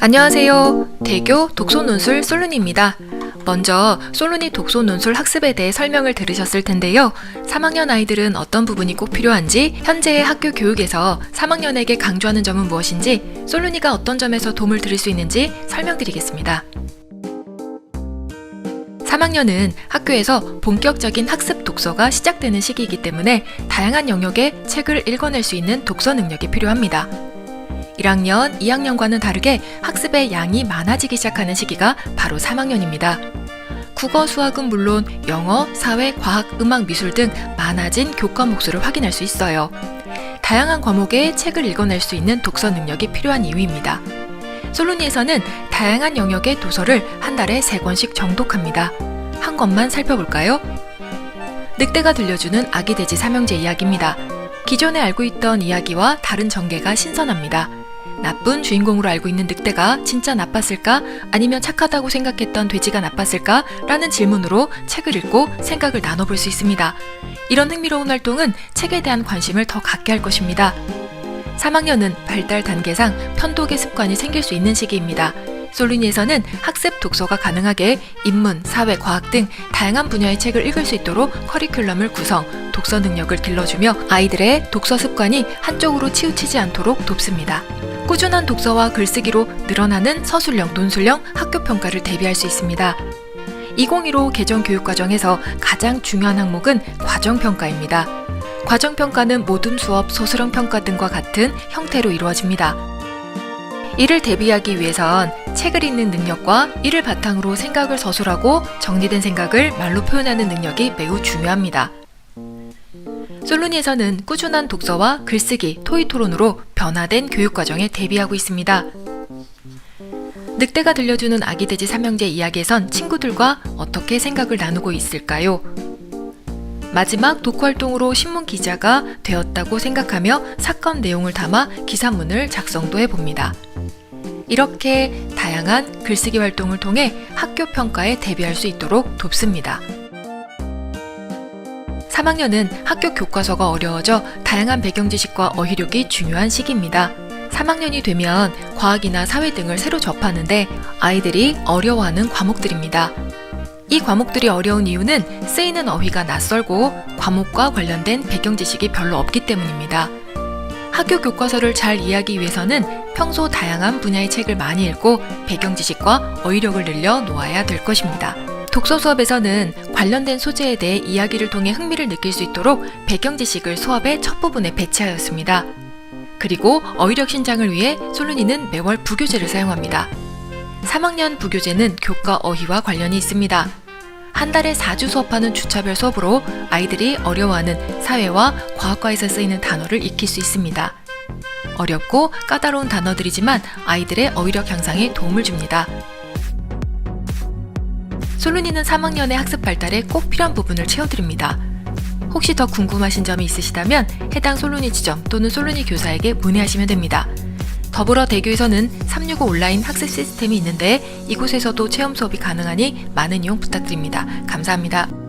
안녕하세요. 대교 독서논술 솔룬입니다. 먼저 솔룬이 독서논술 학습에 대해 설명을 들으셨을 텐데요. 3학년 아이들은 어떤 부분이 꼭 필요한지, 현재의 학교 교육에서 3학년에게 강조하는 점은 무엇인지, 솔룬이가 어떤 점에서 도움을 드릴 수 있는지 설명드리겠습니다. 3학년은 학교에서 본격적인 학습 독서가 시작되는 시기이기 때문에 다양한 영역의 책을 읽어낼 수 있는 독서 능력이 필요합니다. 1학년, 2학년과는 다르게 학습의 양이 많아지기 시작하는 시기가 바로 3학년입니다. 국어, 수학은 물론 영어, 사회, 과학, 음악, 미술 등 많아진 교과 목수를 확인할 수 있어요. 다양한 과목의 책을 읽어낼 수 있는 독서 능력이 필요한 이유입니다. 솔로니에서는 다양한 영역의 도서를 한 달에 3권씩 정독합니다. 한 권만 살펴볼까요? 늑대가 들려주는 아기 돼지 삼형제 이야기입니다. 기존에 알고 있던 이야기와 다른 전개가 신선합니다. 나쁜 주인공으로 알고 있는 늑대가 진짜 나빴을까? 아니면 착하다고 생각했던 돼지가 나빴을까? 라는 질문으로 책을 읽고 생각을 나눠볼 수 있습니다. 이런 흥미로운 활동은 책에 대한 관심을 더 갖게 할 것입니다. 3학년은 발달 단계상 편독의 습관이 생길 수 있는 시기입니다. 솔루니에서는 학습 독서가 가능하게 인문, 사회, 과학 등 다양한 분야의 책을 읽을 수 있도록 커리큘럼을 구성, 독서 능력을 길러주며 아이들의 독서 습관이 한쪽으로 치우치지 않도록 돕습니다. 꾸준한 독서와 글쓰기로 늘어나는 서술형, 논술형 학교 평가를 대비할 수 있습니다. 2015 개정 교육과정에서 가장 중요한 항목은 과정평가입니다. 과정평가는 모든 수업, 소수령 평가 등과 같은 형태로 이루어집니다. 이를 대비하기 위해선 책을 읽는 능력과 이를 바탕으로 생각을 서술하고 정리된 생각을 말로 표현하는 능력이 매우 중요합니다. 솔루니에서는 꾸준한 독서와 글쓰기, 토의 토론으로 변화된 교육 과정에 대비하고 있습니다. 늑대가 들려주는 아기 돼지 삼형제 이야기에선 친구들과 어떻게 생각을 나누고 있을까요? 마지막 독후 활동으로 신문 기자가 되었다고 생각하며 사건 내용을 담아 기사문을 작성도 해봅니다. 이렇게 다양한 글쓰기 활동을 통해 학교 평가에 대비할 수 있도록 돕습니다. 3학년은 학교 교과서가 어려워져 다양한 배경 지식과 어휘력이 중요한 시기입니다. 3학년이 되면 과학이나 사회 등을 새로 접하는데 아이들이 어려워하는 과목들입니다. 이 과목들이 어려운 이유는 쓰이는 어휘가 낯설고 과목과 관련된 배경 지식이 별로 없기 때문입니다. 학교 교과서를 잘 이해하기 위해서는 평소 다양한 분야의 책을 많이 읽고 배경 지식과 어휘력을 늘려 놓아야 될 것입니다. 독서 수업에서는 관련된 소재에 대해 이야기를 통해 흥미를 느낄 수 있도록 배경 지식을 수업의 첫 부분에 배치하였습니다. 그리고 어휘력 신장을 위해 솔루니는 매월 부교재를 사용합니다. 3학년 부교재는 교과 어휘와 관련이 있습니다. 한 달에 4주 수업하는 주차별 수업으로 아이들이 어려워하는 사회와 과학과에서 쓰이는 단어를 익힐 수 있습니다. 어렵고 까다로운 단어들이지만 아이들의 어휘력 향상에 도움을 줍니다. 솔루니는 3학년의 학습 발달에 꼭 필요한 부분을 채워드립니다. 혹시 더 궁금하신 점이 있으시다면 해당 솔루니 지점 또는 솔루니 교사에게 문의하시면 됩니다. 더불어 대교에서는 365 온라인 학습 시스템이 있는데 이곳에서도 체험 수업이 가능하니 많은 이용 부탁드립니다. 감사합니다.